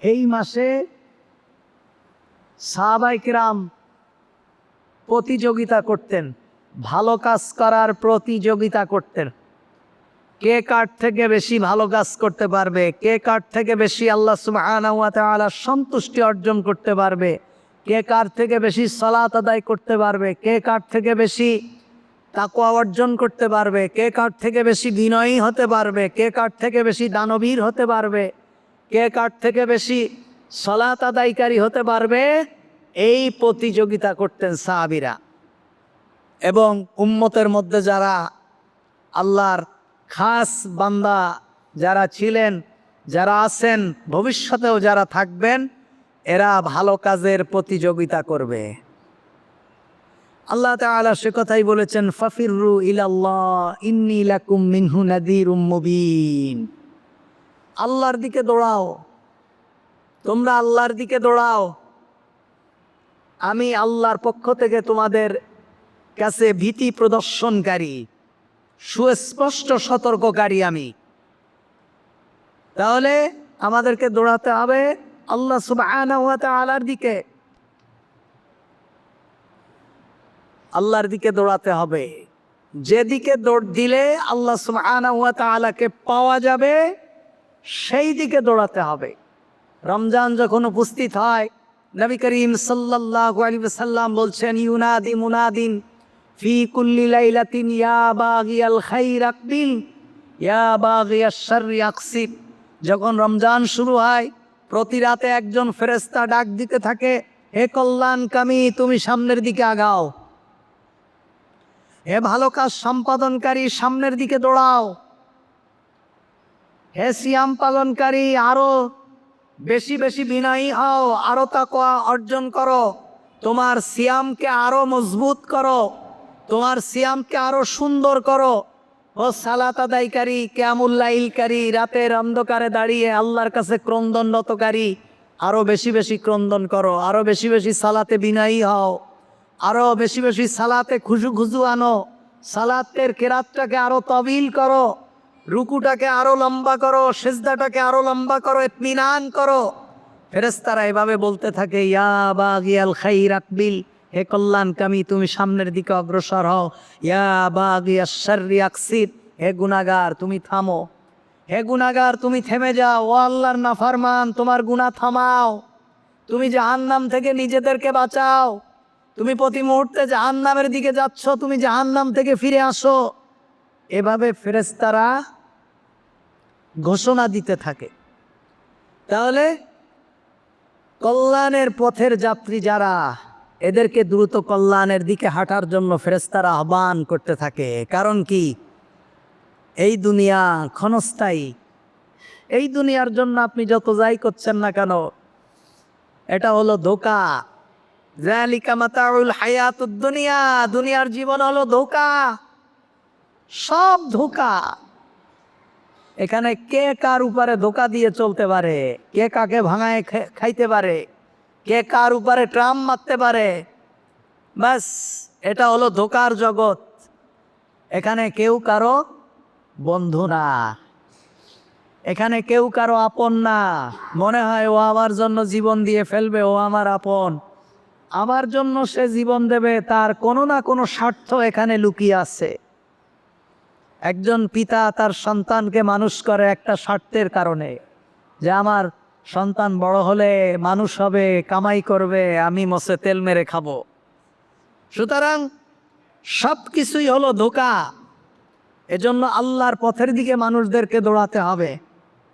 এই মাসে সাহাবাইকরাম প্রতিযোগিতা করতেন, ভালো কাজ করার প্রতিযোগিতা করতেন। কে কার থেকে বেশি ভালো কাজ করতে পারবে, কে কার থেকে বেশি আল্লাহ সন্তুষ্টি অর্জন করতে পারবে, কে কার থেকে বেশি সালাত আদায় করতে পারবে, কে কার থেকে বেশি তাকওয়া অর্জন করতে পারবে, কে কার থেকে বেশি বিনয়ী হতে পারবে, কে কার থেকে বেশি দানবীর হতে পারবে। কে কার থেকে বেশি সলাত আদায়কারী হতে পারবে? এই প্রতিযোগিতা করতেন সাহাবিরা। এবং উম্মতের মধ্যে যারা আল্লাহর খাস বান্দা যারা ছিলেন, যারা আছেন, ভবিষ্যতেও যারা থাকবেন, এরা ভালো কাজের প্রতিযোগিতা করবে। আল্লাহ তাআলা সে কথাই বলেছেন ফাফিরু ইলাল্লাহ, ইন্নী মিনহু নাদিরুম মুবিন। আল্লাহর দিকে দৌড়াও। তোমরা আল্লাহর দিকে দৌড়াও। আমি আল্লাহর পক্ষ থেকে তোমাদের কাছে ভীতি প্রদর্শনকারী, সুস্পষ্ট সতর্ককারী আমি। তাহলে আমাদেরকে দৌড়াতে হবে আল্লাহ ওয়া তাআলার দিকে। আল্লাহর দিকে দৌড়াতে হবে। যেদিকে দৌড় দিলে আল্লাহ তাআলাকে পাওয়া যাবে সেই দিকে দৌড়াতে হবে। রমজান যখন উপস্থিত হয়, নবী করিম ওয়াসাল্লাম বলছেন, ইউনাদি মুনাদিন ফি কুল্লি ইয়া বাগিয়াল খাইর আকবিল, ইয়া বাগিয়াশ শাররি আকসিব যখন রমজান শুরু হয়, প্রতি রাতে একজন ফেরেশতা ডাক দিতে থাকে, হে কল্যাণকামী তুমি সামনের দিকে আগাও। হে ভালো কাজ সম্পাদনকারী সামনের দিকে দৌড়াও। হে সিয়াম পালনকারী, আরও বেশি বেশি বিনয়ী হও, আরও তাকওয়া অর্জন করো। তোমার সিয়ামকে আরও মজবুত করো, তোমার সিয়ামকে আরও সুন্দর করো। ও সালাত আদায়কারী ক্যামুল্লাইলকারী রাতের অন্ধকারে দাঁড়িয়ে আল্লাহর কাছে ক্রন্দনরতকারী, আরও বেশি বেশি ক্রন্দন করো, আরও বেশি বেশি সালাতে বিনয়ী হও, আরও বেশি বেশি সালাতে খুশু খুশু আনো, সালাতের কেরাতটাকে আরও তবিল করো। রুকুটাকে আরও লম্বা করো, সেজদাটাকে আরও লম্বা করো, ইতমিনান করো। ফেরেস্তারা এভাবে বলতে থাকে, ইয়া বাগিয়াল খাইর হে কল্যাণকামী, তুমি সামনের দিকে অগ্রসর হও। ইয়া হে গুনাগার তুমি থামো। হে গুনাগার তুমি থেমে যাও। ও আল্লাহর নাফারমান, তোমার গুনাহ থামাও। তুমি জাহান্নাম থেকে নিজেদেরকে বাঁচাও। তুমি প্রতি মুহূর্তে জাহান্নামের দিকে যাচ্ছ, তুমি জাহান্নাম থেকে ফিরে আসো। এভাবে ফেরেস্তারা ঘোষণা দিতে থাকে। তাহলে কল্যাণের পথের যাত্রী যারা, এদেরকে দ্রুত কল্যাণের দিকে হাঁটার জন্য ফেরেস্তারা আহ্বান করতে থাকে। কারণ কি? এই দুনিয়া ক্ষণস্থায়ী। এই দুনিয়ার জন্য আপনি যত যাই করছেন না কেন, এটা হলো ধোকা। দুনিয়া দুনিয়ার জীবন হলো ধোকা। সব ধোকা। এখানে কে কার উপরে ধোকা দিয়ে চলতে পারে? কে কাকে ভাঙায় খাইতে পারে? কে কার উপরে ট্রাম মারতে পারে? বাস এটা হলো ধোকার জগৎ। এখানে কেউ কারও বন্ধু না। এখানে কেউ কারও আপন না। মনে হয় ও আমার জন্য জীবন দিয়ে ফেলবে, ও আমার আপন। আমার জন্য সে জীবন দেবে, তার কোনো না কোনো স্বার্থ এখানে লুকিয়ে আছে। একজন পিতা তার সন্তানকে মানুষ করে একটা স্বার্থের কারণে যে আমার সন্তান বড় হলে মানুষ হবে, কামাই করবে, আমি মসে তেল মেরে খাব। সুতরাং সব কিছুই হলো ধোকা। এজন্য আল্লাহর পথের দিকে মানুষদেরকে দৌড়াতে হবে।